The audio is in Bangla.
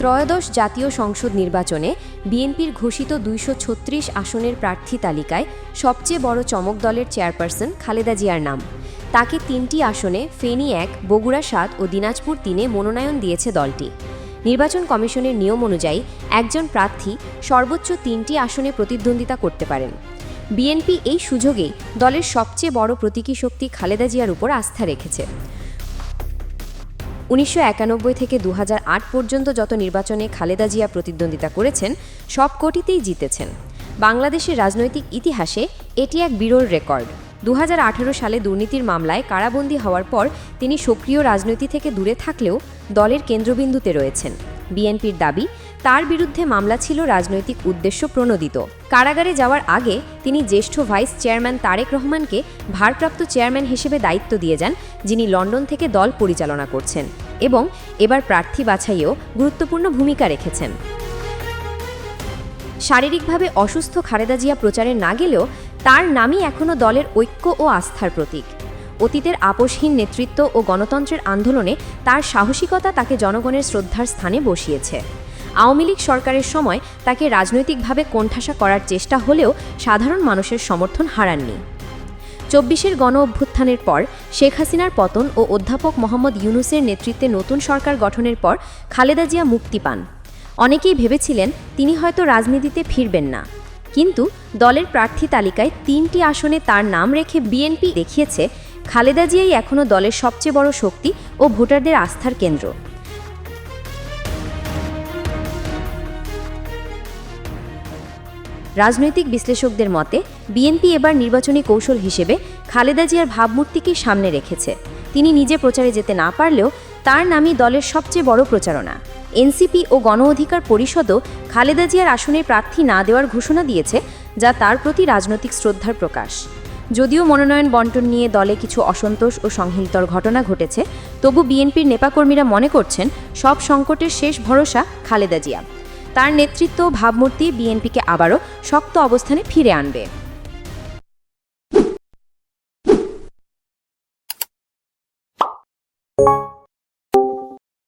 ত্রয়োদশ জাতীয় সংসদ নির্বাচনে বিএনপির ঘোষিত দুইশো ছত্রিশ আসনের প্রার্থী তালিকায় সবচেয়ে বড় চমক দলের চেয়ারপারসন খালেদা জিয়ার নাম। তাকে তিনটি আসনে ফেনী এক, বগুড়া সাত ও দিনাজপুর তিনে মনোনয়ন দিয়েছে দলটি। নির্বাচন কমিশনের নিয়ম অনুযায়ী একজন প্রার্থী সর্বোচ্চ তিনটি আসনে প্রতিদ্বন্দ্বিতা করতে পারেন। বিএনপি এই সুযোগেই দলের সবচেয়ে বড় প্রতীকী শক্তি খালেদা জিয়ার উপর আস্থা রেখেছে। উনিশশো একানব্বই থেকে দু হাজার আট পর্যন্ত যত নির্বাচনে খালেদা জিয়া প্রতিদ্বন্দ্বিতা করেছেন, সব কোটিতেই জিতেছেন। বাংলাদেশের রাজনৈতিক ইতিহাসে এটি এক বিরল রেকর্ড। দু হাজার আঠেরো সালে দুর্নীতির মামলায় কারাবন্দী হওয়ার পর তিনি সক্রিয় রাজনীতি থেকে দূরে থাকলেও দলের কেন্দ্রবিন্দুতে রয়েছেন। বিএনপির দাবি, তার বিরুদ্ধে মামলা ছিল রাজনৈতিক উদ্দেশ্য প্রণোদিত। কারাগারে যাওয়ার আগে তিনি জ্যেষ্ঠ ভাইস চেয়ারম্যান তারেক রহমানকে ভারপ্রাপ্ত চেয়ারম্যান হিসেবে দায়িত্ব দিয়ে যান, যিনি লন্ডন থেকে দল পরিচালনা করছেন এবং এবার প্রার্থী বাছাইয়েও গুরুত্বপূর্ণ ভূমিকা রেখেছেন। শারীরিকভাবে অসুস্থ খালেদা জিয়া প্রচারে না গেলেও তার নামই এখনও দলের ঐক্য ও আস্থার প্রতীক। অতীতের আপোষহীন নেতৃত্ব ও গণতন্ত্রের আন্দোলনে তার সাহসিকতা তাকে জনগণের শ্রদ্ধার স্থানে বসিয়েছে। আওয়ামী লীগ সরকারের সময় তাকে রাজনৈতিকভাবে কোণঠাসা করার চেষ্টা হলেও সাধারণ মানুষের সমর্থন হারাননি। চব্বিশের গণ অভ্যুত্থানের পর শেখ হাসিনার পতন ও অধ্যাপক মোহাম্মদ ইউনুসের নেতৃত্বে নতুন সরকার গঠনের পর খালেদা জিয়া মুক্তি পান। অনেকেই ভেবেছিলেন তিনি হয়তো রাজনীতিতে ফিরবেন না। কিন্তু দলের প্রার্থী তালিকায় তিনটি আসনে তার নাম রেখে বিএনপি দেখিয়েছে খালেদা জিয়াই এখনও দলের সবচেয়ে বড় শক্তি ও ভোটারদের আস্থার কেন্দ্র। রাজনৈতিক বিশ্লেষকদের মতে, বিএনপি এবার নির্বাচনী কৌশল হিসেবে খালেদা জিয়ার ভাবমূর্তিকে সামনে রেখেছে। তিনি নিজে প্রচারে যেতে না পারলেও তার নামই দলের সবচেয়ে বড় প্রচারণা। এনসিপি ও গণ অধিকার পরিষদও খালেদা জিয়ার আসনে প্রার্থী না দেওয়ার ঘোষণা দিয়েছে, যা তার প্রতি রাজনৈতিক শ্রদ্ধার প্রকাশ। যদিও মনোনয়ন বন্টন নিয়ে দলে কিছু অসন্তোষ ও সংহিলতর ঘটনা ঘটেছে, তবু বিএনপির নেপাকর্মীরা মনে করছেন সব সংকটের শেষ ভরসা খালেদা জিয়া। তার নেতৃত্ব ভাবমূর্তি বিএনপিকে আবারও শক্ত অবস্থানে ফিরে আনবে।